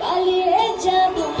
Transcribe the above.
পালিয়ে যাব।